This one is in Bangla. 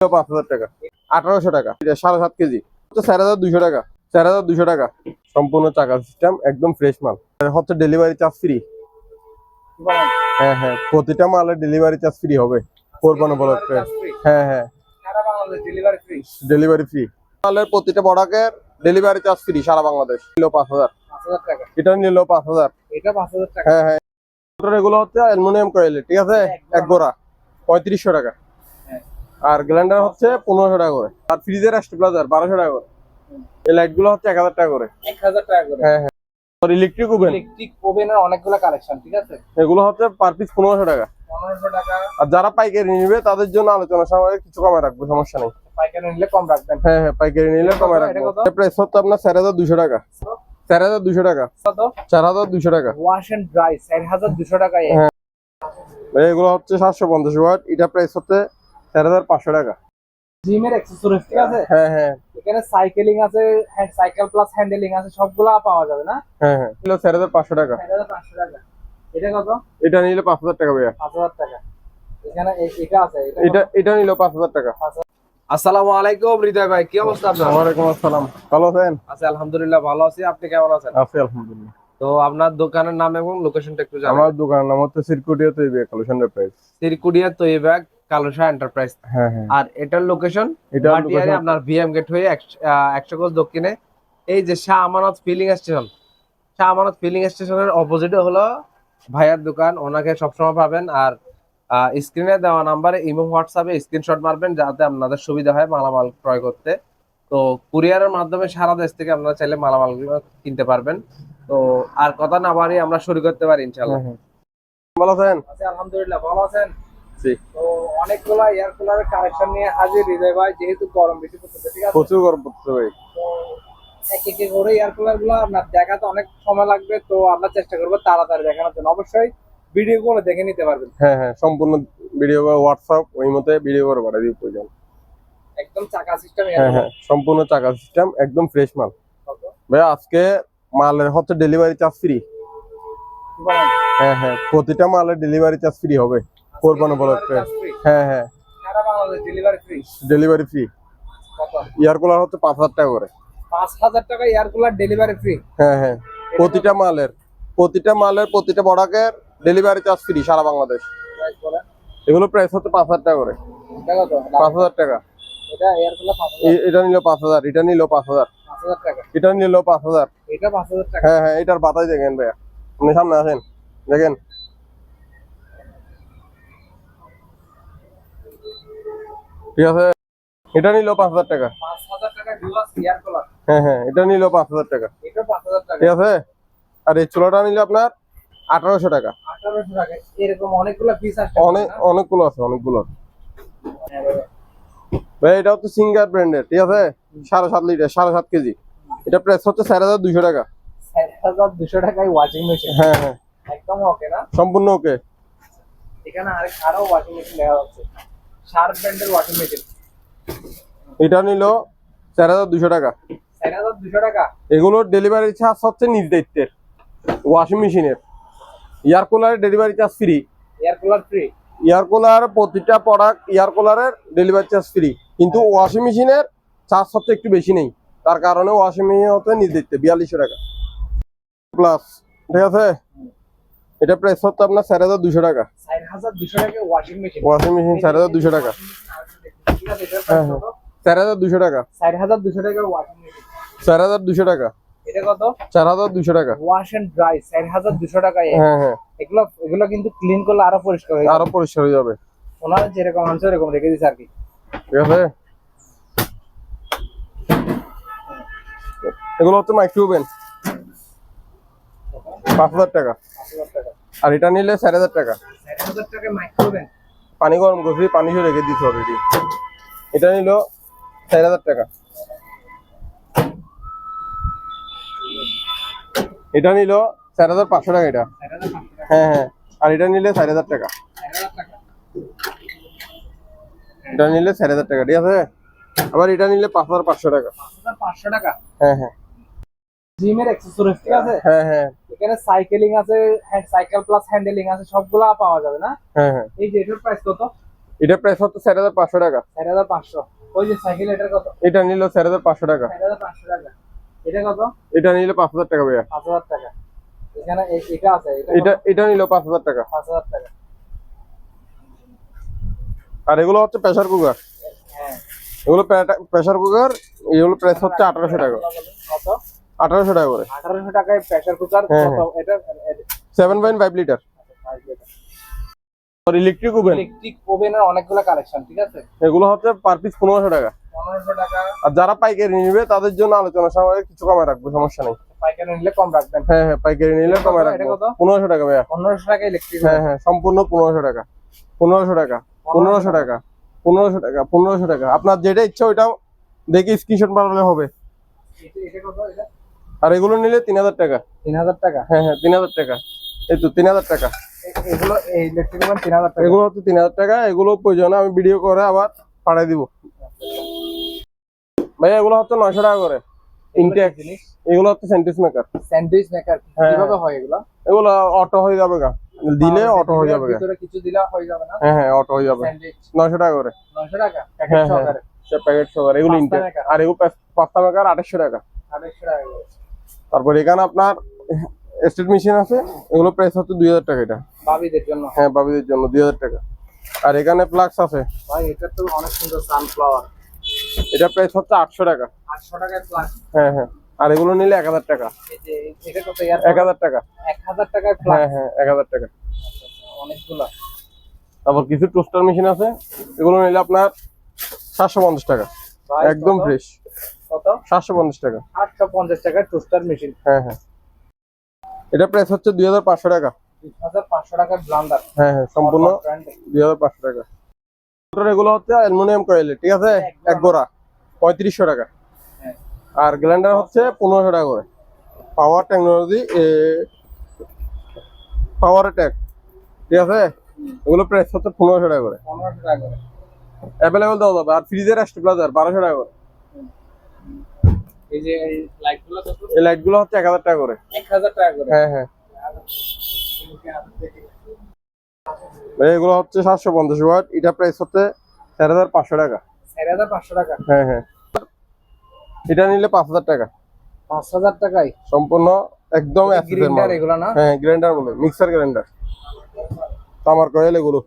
পাঁচ হাজার টাকা। আঠারোশো টাকা। এটা সাড়ে সাত কেজি। চার হাজার দুশো টাকা। চার হাজার দুশো টাকা। সম্পূর্ণ চাকা সিস্টেম একদম ফ্রেশ মাল। হচ্ছে ডেলিভারি চার্জ ফ্রি হ্যাঁ হ্যাঁ। প্রতিটা মালের ডেলিভারি চার্জ ফ্রি হবে। কোরবান উপলক্ষে। হ্যাঁ হ্যাঁ। ডেলিভারি ফ্রি মালের প্রতিটা প্রোডাক্টের ডেলিভারি চার্জ ফ্রি সারা বাংলাদেশ। নিল পাঁচ হাজার। এটা নিল পাঁচ হাজার। হ্যাঁ হ্যাঁ। এগুলো হচ্ছে অ্যালুমিনিয়াম কয়েল ঠিক আছে? এক গোড়া। পঁয়ত্রিশশো টাকা। আর গ্রাইন্ডার হচ্ছে পনেরোশো টাকা করে। আর ফ্রিজের স্টেবিলাইজার বারোশো টাকা করে। এই লাইটগুলো হচ্ছে এক হাজার টাকা করে। হ্যাঁ হ্যাঁ। ইলেকট্রিক ওভেন ইলেকট্রিক ওভেনের অনেকগুলো কালেকশন ঠিক আছে? এগুলো হচ্ছে পার পিস পনেরোশো টাকা। আর যারা পাইকারি নিবে তাদের জন্য আলোচনা সময় কিছু কমে রাখব সমস্যা নেই। পাইকারি নিলে কম রাখবেন। হ্যাঁ হ্যাঁ পাইকারি নিলে কমে রাখব। প্রাইস হচ্ছে আপনার চার হাজার দুশো টাকা। চার হাজার দুশো টাকা। চার হাজার দুশো টাকা। ওয়াশ এন্ড ড্রাই চার হাজার দুশো টাকায়। হ্যাঁ। এগুলো হচ্ছে সাতশো পঞ্চাশ ওয়াট। এটা প্রাইস হচ্ছে চার হাজার পাঁচশো টাকা। জিমের অ্যাক্সেসরিজ ঠিক আছে? হ্যাঁ হ্যাঁ। এখানে সাইকেলিং আছে সাইকেল প্লাস হ্যান্ডেলিং আছে সবগুলা পাওয়া যাবে না? হ্যাঁ হ্যাঁ। এগুলো চার হাজার পাঁচশো টাকা। চার হাজার পাঁচশো টাকা। এটা কত? এটা নিলে পাঁচ হাজার টাকা ভাইয়া। পাঁচ হাজার টাকা। এখানে এটা আছে এটা এটা এটা পাঁচ হাজার টাকা। আসসালামু আলাইকুম হৃদয় ভাই। কি অবস্থা আপনার? ওয়ালাইকুম আসসালাম। ভালো আছেন? আছি আলহামদুলিল্লাহ ভালো আছি। আপনি কেমন আছেন? আছি আলহামদুলিল্লাহ। তো আপনার দোকানের নাম এবং লোকেশনটা একটু জানাবেন। আমার দোকানের নাম হচ্ছে কালেকশন প্রাইস সিরকুডিয়া তৈবাগ এন্টারপ্রাইজ হ্যাঁ হ্যাঁ। আর এটার লোকেশন আপনার ভিএম গেট হয়ে একশো কোচ দক্ষিণে। এই যে Shah Amanat filling station Shah Amanat feeling স্টেশনের অপোজিটে হলো ভাইয়ার দোকান। ওনাকে সবসময় পাবেন আর স্ক্রিনে দেওয়া নাম্বারে ইমো হোয়াটসঅ্যাপে স্ক্রিনশট মারবেন যাতে আপনাদের সুবিধা হয় মালামাল ক্রয় করতে। তো কুরিয়ারের মাধ্যমে সারা দেশ থেকে আপনারা চাইলে মালামালগুলো কিনতে পারবেন। তো আর কথা না বাড়িয়ে আমরা শুরু করতে পারি ইনশাল্লাহ হ্যাঁ। ভালো আছেন? আছি আলহামদুলিল্লাহ। ভালো আছেন? জি। তো অনেকগুলো এয়ার কুলারের কালেকশন নিয়ে হাজির হৃদয় ভাই যেহেতু গরম বেশি পড়তেছে ঠিক আছে? প্রচুর গরম পড়ছে ভাই। তো এক এক করে এয়ার কুলারগুলো আপনার দেখাতে অনেক সময় লাগবে তো আমরা চেষ্টা করব তাড়াতাড়ি দেখানোর জন্য। অবশ্যই ভিডিও করে দেখে নিতে পারবেন। হ্যাঁ হ্যাঁ সম্পূর্ণ ভিডিও করে হোয়াটসঅ্যাপ ওই মতে ভিডিও করে পাঠিয়ে দিই প্রয়োজন। একদম চাকা সিস্টেম হ্যাঁ হ্যাঁ সম্পূর্ণ চাকা সিস্টেম একদম ফ্রেশ মাল। ভাই আজকে মালের হচ্ছে ডেলিভারি চার্জ ফ্রি হ্যাঁ হ্যাঁ প্রতিটা মালের ডেলিভারি চার্জ ফ্রি হবে। কোরবান উপলক্ষে। হ্যাঁ হ্যাঁ। সারা Bangladesh delivery free delivery free কত? ইয়ার কুলার হচ্ছে পাঁচ হাজার টাকা করে। পাঁচ হাজার টাকা এয়ার কুলার ডেলিভারি ফ্রি হ্যাঁ হ্যাঁ। প্রতিটা মালের প্রতিটা মালের প্রতিটা প্রোডাক্টের ডেলিভারি চার্জ ফ্রি সারা বাংলাদেশ। এগুলো প্রাইস হচ্ছে পাঁচ হাজার টাকা করে। পাঁচ হাজার টাকা। এটা কুলার পাঁচ হাজার। এটা নিল পাঁচ হাজার এটা নিল পাঁচ হাজার। এটা নিল পাঁচ হ্যাঁ হ্যাঁ এটার বাতাই দেখেন ভাইয়া। আপনি সামনে আসেন। দেখেন ঠিক আছে? এটা নিল পাঁচ হাজার টাকা। টাকা হ্যাঁ হ্যাঁ এটা নিল পাঁচ হাজার টাকা। ঠিক আছে? আর এই চুলাটা নিলে আপনার আঠারোশো টাকা। টাকা অনেকগুলো অনেক অনেকগুলো আছে। অনেকগুলো। ভাই এটা হচ্ছে সিঙ্গার ব্র্যান্ডের ঠিক আছে? সাড়ে সাত লিটার সাড়ে সাত কেজি। এটা প্রাইস হচ্ছে চার হাজার টাকা। দুশো মেশিন হ্যাঁ হ্যাঁ সম্পূর্ণ ওকে। এখানে আরও ওয়াশিং মেশিন দেখা যাচ্ছে। শার্প ব্র্যান্ডের ওয়াশিং মেশিন। এটা নিল চার হাজার দুশো টাকা। চার হাজার দুশো টাকা? এগুলোর ডেলিভারি চার্জ হচ্ছে নিজ দায়িত্বের ওয়াশিং মেশিনের air কুলারের delivery charge free air cooler free air cooler প্রতিটা প্রোডাক্ট এয়ার কুলারের ডেলিভারি চার্জ ফ্রি কিন্তু ওয়াশিং মেশিনের চার্জ হচ্ছে একটু বেশি নেই। তার কারণে ওয়াশিং মেশিন হচ্ছে নিজ দায়িত্বে বিয়াল্লিশশো টাকা। প্লাস ঠিক আছে? এটা প্রাইস হচ্ছে আপনার চার হাজার দুশো টাকা। টাকা ওয়াশিং মেশিন ওয়াশিং মেশিন চার হাজার দুশো টাকা। হ্যাঁ, হ্যাঁ। চার হাজার দুশো টাকা। চার হাজার দুশো টাকার ওয়াশিং মেশিন চার হাজার দুশো টাকা। এটা কত? চার হাজার দুশো টাকা। ওয়াশ এন্ড ড্রাই চার হাজার দুশো টাকা হ্যাঁ হ্যাঁ। এগুলো এগুলো কিন্তু ক্লিন করলে আরও পরিষ্কার হয়ে যাবে। আরও পরিষ্কার হয়ে যাবে। ওনারা যেরকম আনছে এরকম রেখে আর কি। ঠিক আছে? এগুলো হচ্ছে মাইক্রো ওভেন পাঁচ হাজার টাকা। পাঁচ হাজার টাকা। আর এটা নিলে চার হাজার টাকা। পানি গরম করছি পানি রেখে দিতে অলরেডি এটা নিল চার হাজার টাকা। এটা নিল চার হাজার পাঁচশো টাকা এটা। হ্যাঁ হ্যাঁ। আর এটা নিলে চার হাজার টাকা। এটা নিলে চার হাজার টাকা ঠিক আছে? আবার এটা নিলে পাঁচ হাজার পাঁচশো টাকা। পাঁচশো টাকা। হ্যাঁ হ্যাঁ। জিমের অ্যাক্সেসরিজ ঠিক আছে? হ্যাঁ হ্যাঁ। এখানে সাইকেলিং আছে সাইকেল প্লাস হ্যান্ডেলিং আছে সবগুলা পাওয়া যাবে না? হ্যাঁ হ্যাঁ। এই যে এটার প্রাইস কত? এটা প্রাইস হচ্ছে চার হাজার পাঁচশো টাকা। চার হাজার পাঁচশো। ওই যে সাইকেল এটার কত? এটা নিল চার হাজার পাঁচশো টাকা। চার হাজার পাঁচশো টাকা। এটা কত? এটা নিলে পাঁচ হাজার টাকা ভাইয়া। পাঁচ হাজার টাকা। এখানে এটা আছে এটা এটা নিল পাঁচ হাজার টাকা। পাঁচ হাজার টাকা। আর এগুলো হচ্ছে প্রেসার কুকার হ্যাঁ। এগুলো প্রেসার কুকার এগুলো প্রাইস হচ্ছে আঠারোশো টাকা। আঠারোশো টাকা করে। আঠারোশো টাকায় প্রেসার কুকার এটা seven point five litre electric oven electric ওভেনের অনেকগুলো কালেকশন ঠিক আছে? এগুলো হচ্ছে পার পিস পনেরোশো টাকা। পনেরোশো টাকা। আর যারা পাইকারি নিবে তাদের জন্য আলোচনা সময় কিছু কমে রাখব সমস্যা নেই। পাইকারি নিলে কম রাখবেন। হ্যাঁ হ্যাঁ পাইকারি নিলে কমে এটা রাখব। পনেরোশো টাকা ভাইয়া। পনেরোশো টাকা ইলেকট্রিক হ্যাঁ হ্যাঁ সম্পূর্ণ পনেরোশো টাকা। পনেরোশো টাকা পনেরোশো টাকা। পনেরোশো টাকা পনেরোশো টাকা। আপনার যেটা ইচ্ছা ওইটা দেখে স্ক্রিনশট বানালে হবে। এটা কত? এটা? আর এগুলো নিলে তিন হাজার টাকা। তিন হাজার টাকা? হ্যাঁ হ্যাঁ তিন হাজার টাকা। এই তো তিন হাজার টাকা। এগুলো এই ইলেকট্রিক ওভেন তিন হাজার টাকা। এগুলো হচ্ছে তিন হাজার টাকা এগুলো প্রয়োজনে আমি ভিডিও করে আবার পাঠাই দিব। ভাই এগুলো হচ্ছে নয়শো টাকা করে। ইনটেক এগুলো হচ্ছে মেকার স্যান্ডউইচ মেকার হ্যাঁ। কীভাবে হয় এগুলো? এগুলো অটো হয়ে যাবে গা। দিলে অটো হয়ে যাবে ভিতরে কিছু দিলে হয়ে যাবে না? হ্যাঁ হ্যাঁ অটো হয়ে যাবে। স্যান্ডউইচ নয়শো টাকা করে। টাকা? প্যাকেট হ্যাঁ। সহকারে? প্যাকেট সবার এগুলো ইনটেক আর এগুলো পাঁচটা মেকার আঠাশশো টাকা। তারপর এখানে আপনার স্টেট মেশিন আছে এগুলো প্রাইস হচ্ছে দুই হাজার টাকা এটা। বাবিদের জন্য? হ্যাঁ বাবিদের জন্য দুই হাজার টাকা। আর এখানে প্লাক্স আছে। ভাই এটা তো অনেক সুন্দর সানফ্লাওয়ার এটা প্রাইস হচ্ছে আটশো টাকা। আটশো টাকায় প্লাস হ্যাঁ হ্যাঁ। আর এগুলো নিলে এক হাজার টাকা। এক হাজার টাকা। এক হাজার টাকায় হ্যাঁ হ্যাঁ এক হাজার টাকা। অনেকগুলো। তারপর কিছু টোস্টার মেশিন আছে এগুলো নিলে আপনার সাতশো পঞ্চাশ টাকা। একদম ফ্রেশ কত? সাতশো পঞ্চাশ টাকা। টোস্টার মেশিন হ্যাঁ হ্যাঁ। এটা প্রাইস হচ্ছে দুই হাজার পাঁচশো টাকা। ব্লান্ডার হ্যাঁ হ্যাঁ সম্পূর্ণ দুই হাজার পাঁচশো টাকা। মোটর এগুলো হচ্ছে অ্যালুমিনিয়াম কয়েল ঠিক আছে? এক গোড়া পঁয়ত্রিশশো টাকা। হ্যাঁ। আর গ্রাইন্ডার হচ্ছে পনেরোশো টাকা করে। পাওয়ার টেকনোলজি পাওয়ার ট্যাক ঠিক আছে? এগুলো প্রাইস হচ্ছে পনেরোশো টাকা করে। পনেরোশো টাকা করে। অ্যাভেলেবল দেওয়া যাবে। আর ফ্রিজের বারোশো টাকা করে। এই যে এই লাইটগুলো কত এই লাইটগুলো হচ্ছে টাকা করে। এক হাজার টাকা করে? হ্যাঁ হ্যাঁ। ভাই, এগুলো হচ্ছে সাতশো পঞ্চাশ ওয়াট। এটা প্রাইস হচ্ছে চার হাজার পাঁচশো টাকা। চার হাজার পাঁচশো টাকা? হ্যাঁ হ্যাঁ। এটা নিলে পাঁচ হাজার টাকা। টাকায়? সম্পূর্ণ একদম অ্যাসেসের এগুলো না? হ্যাঁ গ্রাইন্ডার বলে মিক্সার গ্রাইন্ডার তামার কয়েল এগুলো।